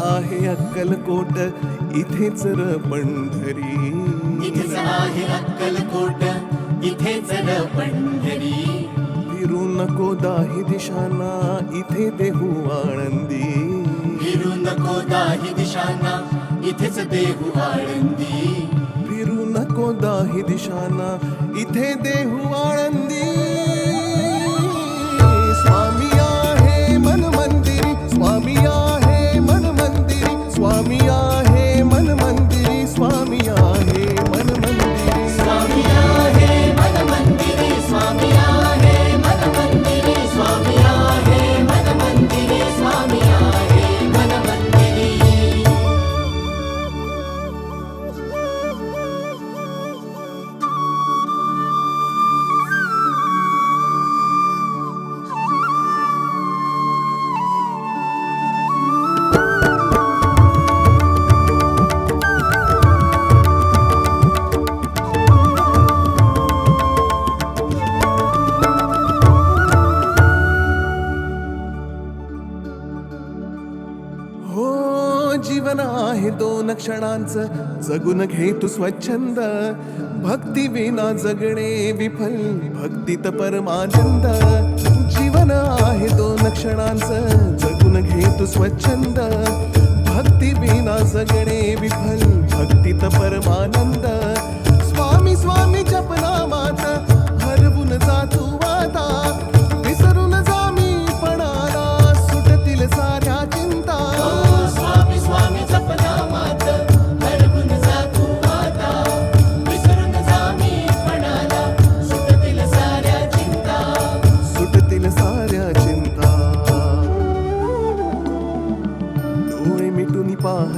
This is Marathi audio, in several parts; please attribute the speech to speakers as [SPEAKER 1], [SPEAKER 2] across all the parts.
[SPEAKER 1] आहे अक्कलकोट इथेच र पंढरी.
[SPEAKER 2] इथेच आहे अक्कलकोट इथेच र पंढरी.
[SPEAKER 1] फिरू नको दाही दिशांना इथे देहू आळंदी.
[SPEAKER 2] फिरू नको दाही दिशांना इथेच देहू आळंदी.
[SPEAKER 1] फिरू नको दाही दिशांना इथे देहू आळंदी. जीवन आहे दोन क्षणांचं. जगून घे तू स्वच्छंद. भक्ती विना जगणे विफल. भक्तीत परमानंद. जीवन आहे दोन क्षणांचं. जगून घे तू स्वच्छंद. भक्ती विना जगणे विफल. भक्तीत परमानंद. स्वामी स्वामी जपनामा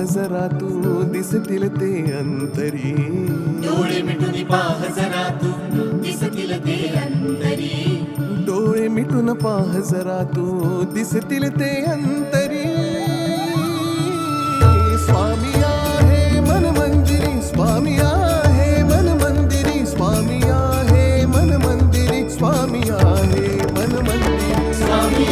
[SPEAKER 1] पाह जरा तू दिसतील ते अंतरी.
[SPEAKER 2] डोळे मिटून पाह जरा तू दिसतील ते अंतरी.
[SPEAKER 1] डोळे मिटून पाह जरा तू दिसतील ते अंतरी. स्वामी आहे मन मंदिरी स्वामी आहे मन मंदिरी स्वामी आहे मन मंदिरी स्वामी आहे मन मंदिरी
[SPEAKER 2] स्वामी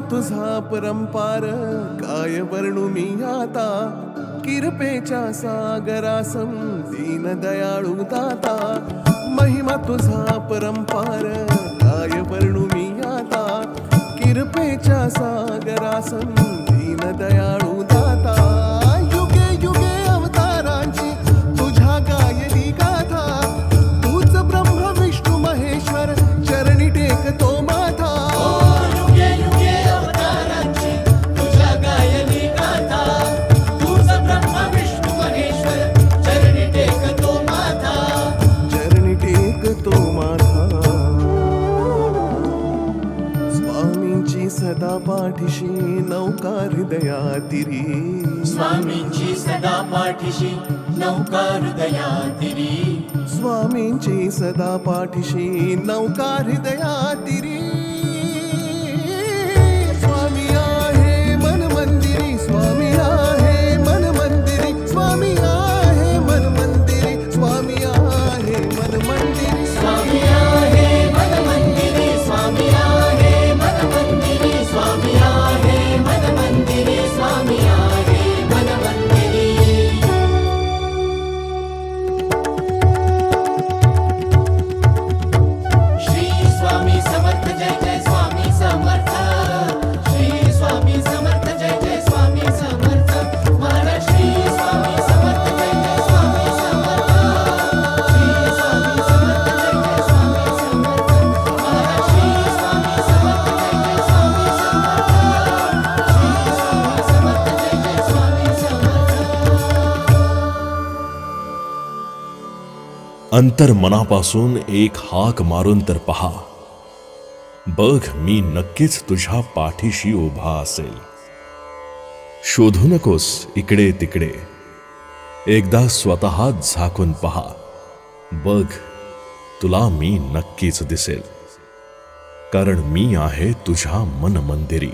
[SPEAKER 1] तुझा परंपार काय वर्णू मी आता? किरपेच्या सागरासम दीन दयाळू दाता. महिमा तुझा परंपार काय वर्णू मी आता? किरपेच्या सागरासम दीन दयाळू पाठीशी नौका हृदयातिरी
[SPEAKER 2] स्वामींची सदा पाठीशी नौका हृदयातिरी
[SPEAKER 1] स्वामींची सदा पाठीशी नौका हृदयातिरी
[SPEAKER 3] अंतर मनापासून एक हाक मारून तर पहा. बघ मी नक्कीच तुझ्या पाठीशी उभा असेल. शोधू नकोस इकडे तिकडे. एकदा स्वतः झाकून पहा. बघ तुला मी नक्कीच दिसेल. कारण मी आहे तुझ्या मन मंदिरी